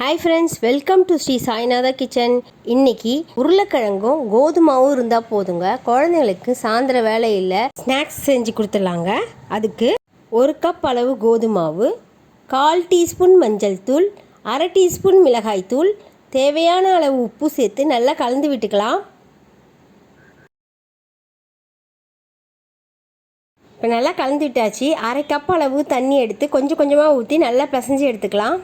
Hi friends welcome to Sri Sainatha kitchen இன்னைக்கு உருளைக்கிழங்கும் கோதுமாவும் இருந்தால் போதுங்க. குழந்தைங்களுக்கு சாயந்தர வேலையில் ஸ்நாக்ஸ் செஞ்சு கொடுத்துடலாங்க. அதுக்கு ஒரு கப் அளவு கோதுமாவு கால் டீஸ்பூன் மஞ்சள் தூள் அரை டீஸ்பூன் மிளகாய் தூள் தேவையான அளவு உப்பு சேர்த்து நல்லா கலந்து விட்டுக்கலாம். இப்போ நல்லா கலந்து விட்டாச்சு. அரை கப் அளவு தண்ணி எடுத்து கொஞ்சம் கொஞ்சமாக ஊற்றி நல்லா பிசைஞ்சு எடுத்துக்கலாம்.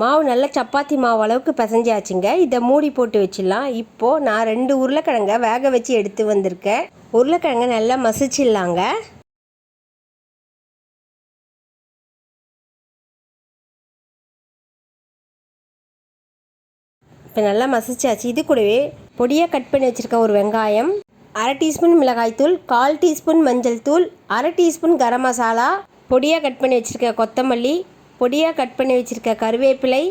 மாவு நல்லா சப்பாத்தி மாவு அளவுக்கு பிசைஞ்சாச்சுங்க. இதை மூடி போட்டு வச்சிடலாம். இப்போது நான் ரெண்டு உருளைக்கிழங்கை வேக வச்சு எடுத்து வந்திருக்கேன். உருளைக்கிழங்கை நல்லா மசிச்சிடலாங்க. இப்போ நல்லா மசிச்சாச்சு. இது கூடவே பொடியாக கட் பண்ணி வச்சுருக்க ஒரு வெங்காயம் அரை டீஸ்பூன் மிளகாய்த்தூள் கால் டீஸ்பூன் மஞ்சள் தூள் அரை டீஸ்பூன் கரம் மசாலா பொடியாக கட் பண்ணி வச்சுருக்க கொத்தமல்லி பொடியாக கட் பண்ணி வச்சுருக்க கருவேப்பிலை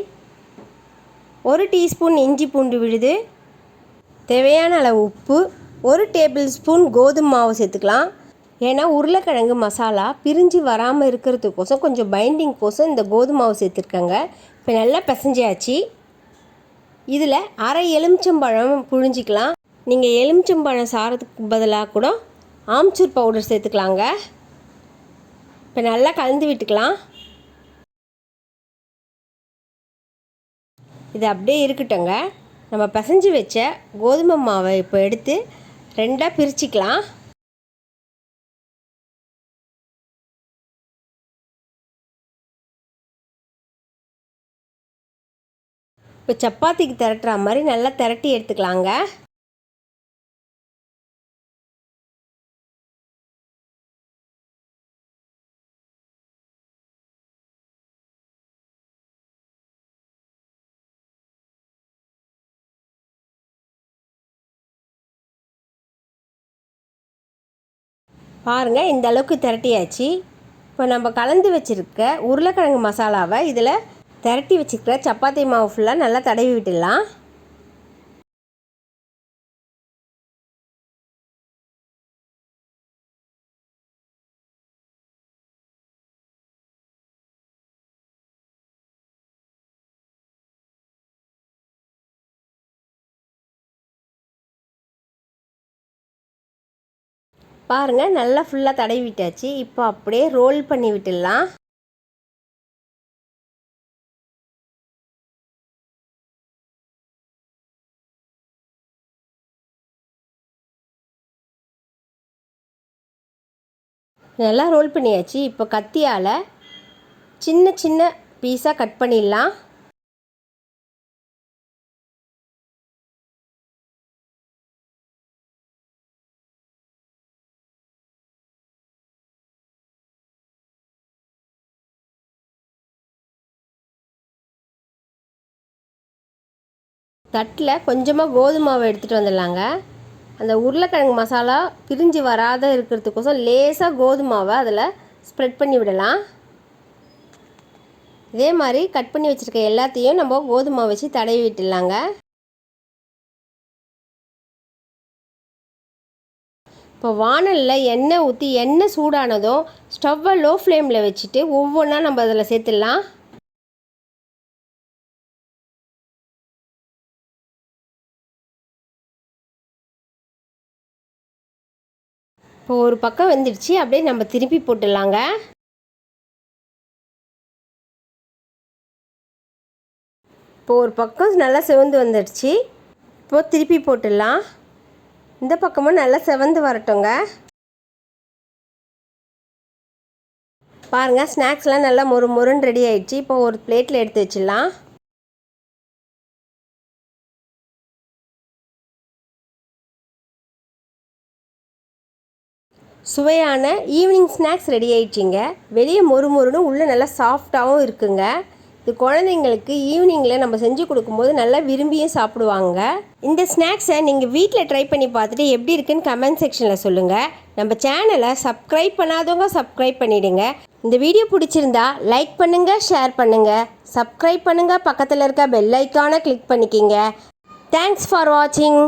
ஒரு டீஸ்பூன் இஞ்சி பூண்டு விழுது. தேவையான அளவு உப்பு ஒரு டேபிள் ஸ்பூன் கோதுமை மாவு சேர்த்துக்கலாம். ஏன்னா உருளைக்கிழங்கு மசாலா பிரிஞ்சு வராமல் இருக்கிறதுக்கோசம் கொஞ்சம் பைண்டிங் கோசம் இந்த கோதுமை மாவு சேர்த்துருக்கேங்க. இப்போ நல்லா பிசைஞ்சாச்சு. இதில் அரை எலுமிச்சம்பழம் புழிஞ்சிக்கலாம். நீங்கள் எலுமிச்சம்பழம் சாரத்துக்கு பதிலாக கூட ஆம்ச்சூர் பவுடர் சேர்த்துக்கலாங்க. இப்போ நல்லா கலந்து விட்டுக்கலாம். இது அப்படியே இருக்கட்டுங்க நம்ம பிசைஞ்சு வச்ச கோதுமை மாவை இப்போ எடுத்து ரெண்டாக பிரிச்சுக்கலாம். இப்போ சப்பாத்திக்கு திரட்டுற மாதிரி நல்லா திரட்டி எடுத்துக்கலாங்க. பாருங்கள் இந்த அளவுக்கு திரட்டியாச்சு. இப்போ நம்ம கலந்து வச்சுருக்க உருளைக்கிழங்கு மசாலாவை இதில் திரட்டி வச்சுருக்கிற சப்பாத்தி மாவு ஃபுல்லாக நல்லா தடவி விட்டுடலாம். பாருங்கள் நல்லா ஃபுல்லாக தடவி விட்டாச்சு. இப்போ அப்படியே ரோல் பண்ணி விட்டுடலாம். நல்லா ரோல் பண்ணியாச்சு. இப்போ கத்தியால் சின்ன சின்ன பீஸாக கட் பண்ணிடலாம். தட்டில் கொஞ்சமாக கோதுமை மாவை எடுத்துகிட்டு வந்துடலாங்க. அந்த உருளைக்கிழங்கு மசாலா பிரிஞ்சு வராத இருக்கிறதுக்கோசம் லேசாக கோதுமை மாவை அதில் ஸ்ப்ரெட் பண்ணி விடலாம். இதே மாதிரி கட் பண்ணி வச்சுருக்க எல்லாத்தையும் நம்ம கோதுமை வச்சு தடவி விட்டுடலாங்க. இப்போ வானலில் எண்ணெய் ஊற்றி எண்ணெய் சூடானதும் ஸ்டவ்வை லோ ஃப்ளேமில் வச்சுட்டு ஒவ்வொன்றா நம்ம அதில் சேர்த்துடலாம். இப்போ ஒரு பக்கம் வெந்துடுச்சு அப்படியே நம்ம திருப்பி போட்டுடலாங்க. இப்போ ஒரு பக்கம் நல்லா செவந்து வந்துடுச்சு. இப்போது திருப்பி போட்டுடலாம். இந்த பக்கமும் நல்லா செவந்து வரட்டுங்க. பாருங்கள் ஸ்நாக்ஸ்லாம் நல்லா மொறு மொறுன்னு ரெடி ஆயிடுச்சு. இப்போ ஒரு பிளேட்டில் எடுத்து வச்சிடலாம். சுவையான ஈவினிங் ஸ்நாக்ஸ் ரெடி ஆயிடுச்சிங்க. வெளியே மொறு மொறுன்னு உள்ளே நல்லா சாஃப்டாகவும் இருக்குங்க. இது குழந்தைங்களுக்கு ஈவினிங்கில் நம்ம செஞ்சு கொடுக்கும்போது நல்லா விரும்பியும் சாப்பிடுவாங்க. இந்த ஸ்நாக்ஸை நீங்கள் வீட்டில் ட்ரை பண்ணி பார்த்துட்டு எப்படி இருக்குன்னு கமெண்ட் செக்ஷனில் சொல்லுங்கள் நம்ம சேனலை சப்ஸ்கிரைப் பண்ணாதவங்க சப்ஸ்கிரைப் பண்ணிவிடுங்க இந்த வீடியோ பிடிச்சிருந்தா லைக் பண்ணுங்கள் ஷேர் பண்ணுங்கள் சப்ஸ்கிரைப் பண்ணுங்கள் பக்கத்தில் இருக்க பெல் ஐக்கானை கிளிக் பண்ணிக்கிங்க. தேங்க்ஸ் ஃபார் வாட்சிங்